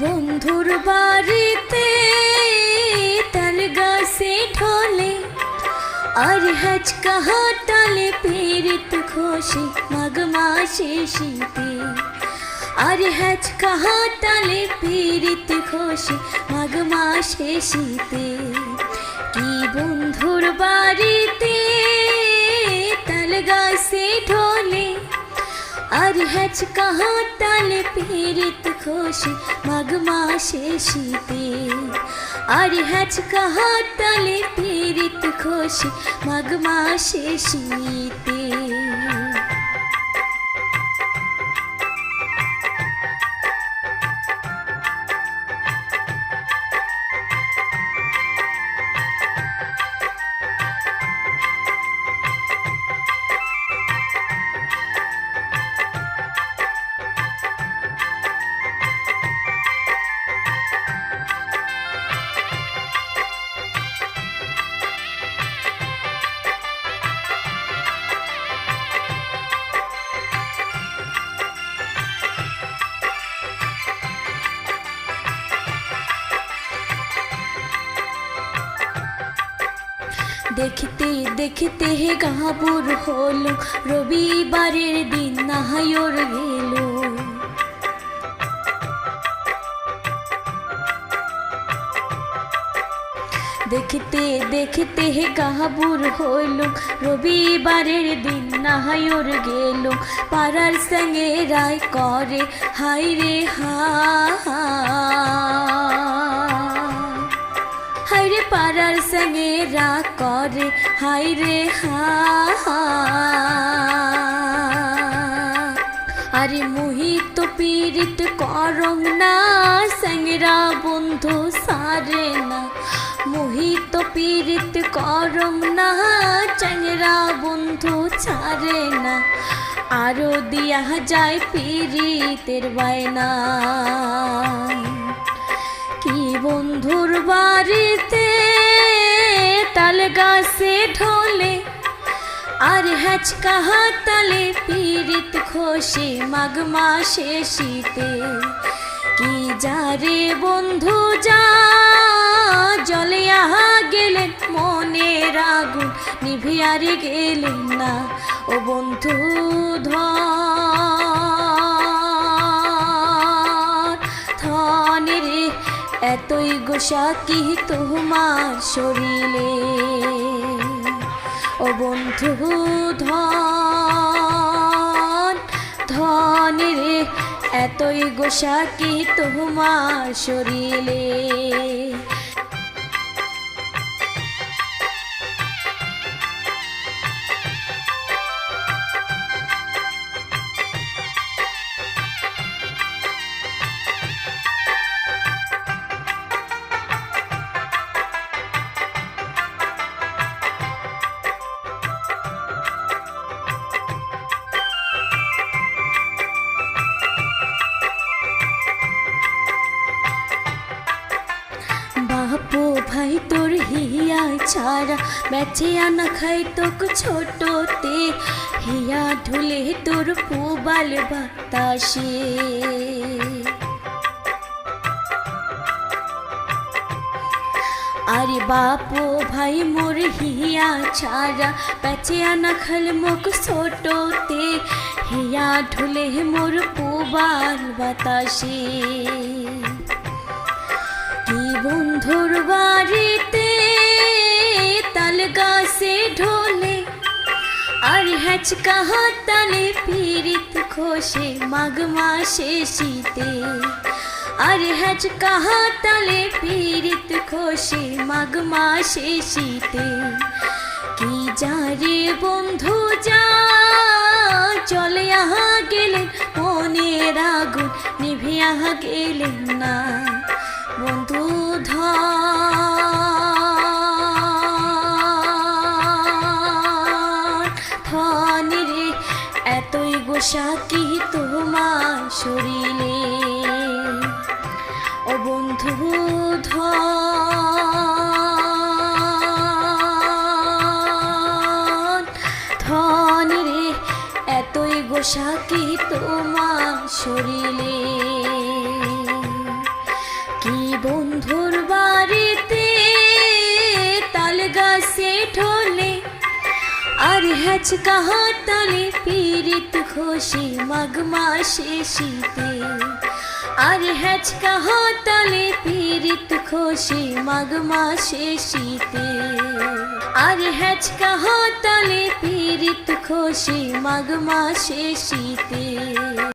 বন্ধুর বাড়িতে তাল গাছে ঢলে। আর হজ কাহা তালে পীড়িত খুশি মাঘ মাসে শীতে। আর হজ কাহা তালে পীড়িত খুশি মাঘ মাসে শীতে। কি বন্ধুর বাড়িতে আর হ্যাচ কাহা তালে পীড়িত খোশ মাঘ মাসে শীতে। আর হ্যাচ কাহা তালে পীড়িত খোশ মাঘ মাসে শীতে। দেখতে দেখতে হে গাবুর হলো রবিবারের দিন নাহায়র গেল দেখতে দেখতে হে গাবুর হলো রবিবারের দিন নাহায়র গেল পাড়ার সঙ্গে রায় করে হাই রে হা পাড়ার সঙ্গে রা করে। হাইরে হা আরে মোহিত পীড়িত করং না সঙ্গরা বন্ধু সারে না। মোহিত পীড়িত করং না চঙ্গরা বন্ধু ছাড়ে না। আরও দিয়া যায় পীড়িতের বায়না। গাছে ঢোলে আর হ্যাচকা তালে পীড়িত খোসে মাঘ মাসে শীতে কি যারে বন্ধু যা, জলে আহা গেলেন মনের আগুন, নিভিয়ার গেলেন না। ও বন্ধু ধর ধনে রে, এতই গোসা কি তোমার শরীরে। বন্ধু ধন ধনে রে এতই গোসা কি তোমার শরীরে। ছাড়া বেচে আনা খাই তোক ছোটতে। হিয়া ঢুলে তোর পুবাল বাতাসে। আরে বাপু ভাই, মোর হিয়া ছাড়া বেচে আনা খাল মুখ ছোটতে। হিয়া ঢুলে মোর পুবাল বাতাসে। কি বন্ধুর বাড়িতে তাল গাছে ঢোলে, আর হ্যাচকা তালে পীড়িত খোসে মাঘ মাসে শীতে। আর হ্যাচকা তালে পীড়িত খোসে মাঘ মাসে শীতে। কি যারে বন্ধু যা, চলে আহা গেলেন, মনের আগুন নিভে আহা গেলেন না। কি তোমার শরীরে। ও বন্ধু ধন, ধনে রে, এতই গোসা কি তোমার শরীরে। বন্ধুর বাড়িতে তাল গাছে আর হেচ কাহা তালে পীড়িত খুশি মাঘ মাসে শীতে। আর হেচ কাহা তালে পীড়িত খুশি মাঘ মাসে শীতে। আর হেচ কাহা তালে পীড়িত খুশি মাঘ মাসে শীতে।